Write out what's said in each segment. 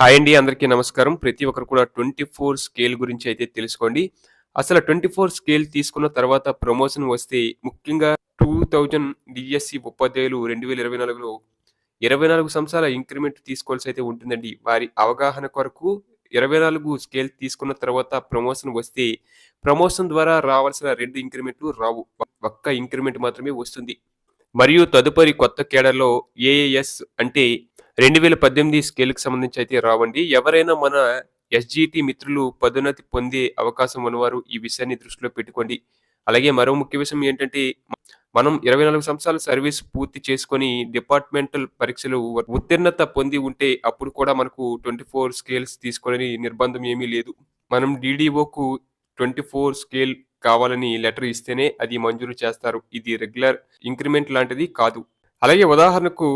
Hi అండి అందరికీ నమస్కారం. ప్రతి ఒక్కరు కూడా ట్వంటీ ఫోర్ స్కేల్ గురించి అయితే తెలుసుకోండి. అసలు ట్వంటీ ఫోర్ స్కేల్ తీసుకున్న తర్వాత ప్రమోషన్ వస్తే ముఖ్యంగా టూ థౌజండ్ డిఎస్సి ఉపాధ్యాయులు రెండు వేల ఇరవై నాలుగులో ఇరవై నాలుగు సంవత్సరాల ఇంక్రిమెంట్ తీసుకోవాల్సి అయితే ఉంటుందండి. వారి అవగాహన కొరకు ఇరవై నాలుగు స్కేల్ తీసుకున్న తర్వాత ప్రమోషన్ వస్తే ప్రమోషన్ ద్వారా రావాల్సిన రెండు ఇంక్రిమెంట్లు రావు. ఒక్క ఇంక్రిమెంట్ మాత్రమే వస్తుంది. మరియు తదుపరి కొత్త కేడర్లో ఏఏఎస్ అంటే రెండు వేల పద్దెనిమిది స్కేల్కి సంబంధించి అయితే రావండి. ఎవరైనా మన ఎస్జిటి మిత్రులు పదోన్నతి పొందే అవకాశం ఉన్నవారు ఈ విషయాన్ని దృష్టిలో పెట్టుకోండి. అలాగే మరో ముఖ్య విషయం ఏంటంటే మనం ఇరవై నాలుగు సంవత్సరాల సర్వీస్ పూర్తి చేసుకొని డిపార్ట్మెంటల్ పరీక్షలు ఉత్తీర్ణత పొంది ఉంటే అప్పుడు కూడా మనకు ట్వంటీ ఫోర్ స్కేల్స్ తీసుకోవాలని నిర్బంధం ఏమీ లేదు. మనం డీడీఓకు ట్వంటీ ఫోర్ స్కేల్ కావాలని లెటర్ ఇస్తేనే అది మంజూరు చేస్తారు. ఇది రెగ్యులర్ ఇంక్రిమెంట్ లాంటిది కాదు. అలాగే ఉదాహరణకు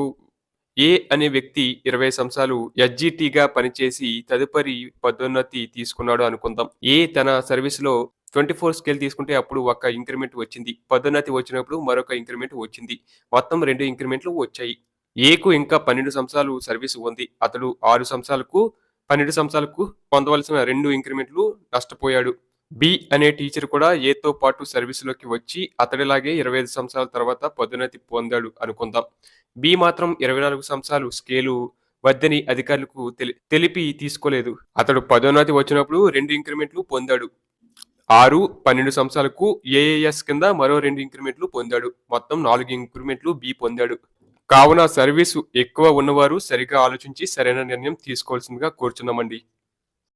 ఏ అనే వ్యక్తి ఇరవై సంవత్సరాలు ఎస్జిటిగా పనిచేసి తదుపరి పదోన్నతి తీసుకున్నాడు అనుకుందాం. ఏ తన సర్వీస్లో ట్వంటీ ఫోర్ స్కేల్ తీసుకుంటే అప్పుడు ఒక ఇంక్రిమెంట్ వచ్చింది. పదోన్నతి వచ్చినప్పుడు మరొక ఇంక్రిమెంట్ వచ్చింది. మొత్తం రెండు ఇంక్రిమెంట్లు వచ్చాయి. ఏకు ఇంకా పన్నెండు సంవత్సరాలు సర్వీస్ ఉంది. అతడు ఆరు సంవత్సరాలకు పన్నెండు సంవత్సరాలకు పొందవలసిన రెండు ఇంక్రిమెంట్లు నష్టపోయాడు. బి అనే టీచర్ కూడా ఏతో పాటు సర్వీసులోకి వచ్చి అతడిలాగే ఇరవై ఐదు సంవత్సరాల తర్వాత పదోన్నతి పొందాడు అనుకుందాం. బి మాత్రం ఇరవై నాలుగు సంవత్సరాలు స్కేలు వద్దని అధికారులకు తెలి తెలిపి తీసుకోలేదు. అతడు పదోన్నతి వచ్చినప్పుడు రెండు ఇంక్రిమెంట్లు పొందాడు. ఆరు పన్నెండు సంవత్సరాలకు ఏఏఎస్ కింద మరో రెండు ఇంక్రిమెంట్లు పొందాడు. మొత్తం నాలుగు ఇంక్రిమెంట్లు బి పొందాడు. కావున సర్వీసు ఎక్కువ ఉన్నవారు సరిగా ఆలోచించి సరైన నిర్ణయం తీసుకోవాల్సిందిగా కోరుచున్నామండి.